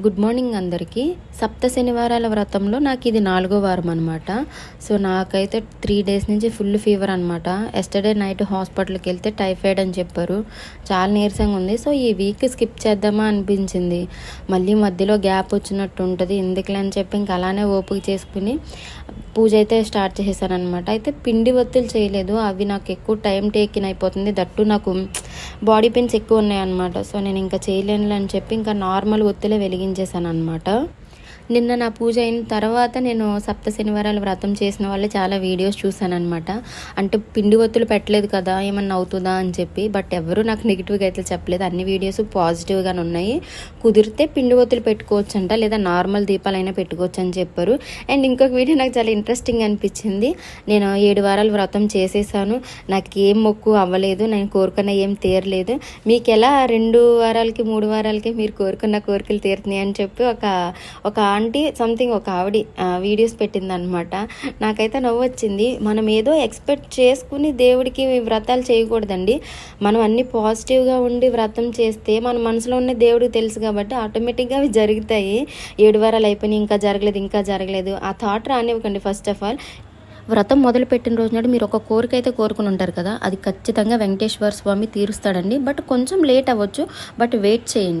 Good morning అందరికీ. సప్త శనివారాల వ్రతంలో నాకు ఇది నాలుగో వారం అనమాట సో నాకైతే త్రీ డేస్ నుంచి ఫుల్ ఫీవర్ అనమాట ఎస్టర్డే నైట్ హాస్పిటల్కి వెళ్తే టైఫాయిడ్ అని చెప్పారు. చాలా నీరసంగా ఉంది. సో ఈ వీక్ స్కిప్ చేద్దామా అనిపించింది. మళ్ళీ మధ్యలో గ్యాప్ వచ్చినట్టు ఉంటుంది. ఎందుకులే అని చెప్పి ఇంకా అలానే ఓపిక చేసుకుని పూజ అయితే స్టార్ట్ చేసేసాను అనమాట అయితే పిండి ఒత్తులు చేయలేదు. అవి నాకు ఎక్కువ టైం టేకిన్ అయిపోతుంది. దట్టు నాకు బాడీ పెయిన్స్ ఎక్కువ ఉన్నాయన్నమాట. సో నేను ఇంకా చేయలేను అని చెప్పి ఇంకా నార్మల్ ఒత్తిలే వెలిగించేసాను అనమాట నిన్న నా పూజ అయిన తర్వాత నేను సప్త శనివారాలు వ్రతం చేసిన వాళ్ళే చాలా వీడియోస్ చూశాను అనమాట అంటే పిండి ఒత్తులు పెట్టలేదు కదా ఏమన్నా అవుతుందా అని చెప్పి. బట్ ఎవరు నాకు నెగిటివ్గా అయితే చెప్పలేదు. అన్ని వీడియోస్ పాజిటివ్గానే ఉన్నాయి. కుదిరితే పిండి ఒత్తులు పెట్టుకోవచ్చు అంట లేదా నార్మల్ దీపాలైనా పెట్టుకోవచ్చు అని చెప్పారు. అండ్ ఇంకొక వీడియో నాకు చాలా ఇంట్రెస్టింగ్ అనిపించింది. నేను ఏడు వారాలు వ్రతం చేసేసాను. నాకు ఏం మొక్కు అవ్వలేదు. నేను కోరుకున్న ఏం తీరలేదు. మీకు ఎలా రెండు వారాలకి మూడు వారాలకి మీరు కోరుకున్న కోరికలు తీరుతున్నాయి అని చెప్పి ఒక ఒక ఆంటీ సంథింగ్ ఒక ఆవిడ వీడియోస్ పెట్టిందనమాట నాకైతే నవ్వు వచ్చింది మనం ఏదో ఎక్స్పెక్ట్ చేసుకుని దేవుడికి వ్రతాలు చేయకూడదండి. మనం అన్ని పాజిటివ్గా ఉండి వ్రతం చేస్తే మన మనసులో ఉన్న దేవుడికి తెలుసు కాబట్టి ఆటోమేటిక్గా అవి జరుగుతాయి. ఏడు వారాలు అయిపోయినాయి ఇంకా జరగలేదు ఇంకా జరగలేదు. ఆ థాట్ రానివ్వకండి ఫస్ట్ ఆఫ్ ఆల్ వ్రతం మొదలు పెట్టిన రోజు నాడు మీరు ఒక కోరిక అయితే కోరుకుని ఉంటారు కదా అది ఖచ్చితంగా వెంకటేశ్వర స్వామి తీరుస్తాడండి. బట్ కొంచెం లేట్ అవ్వచ్చు బట్ వెయిట్ చేయండి.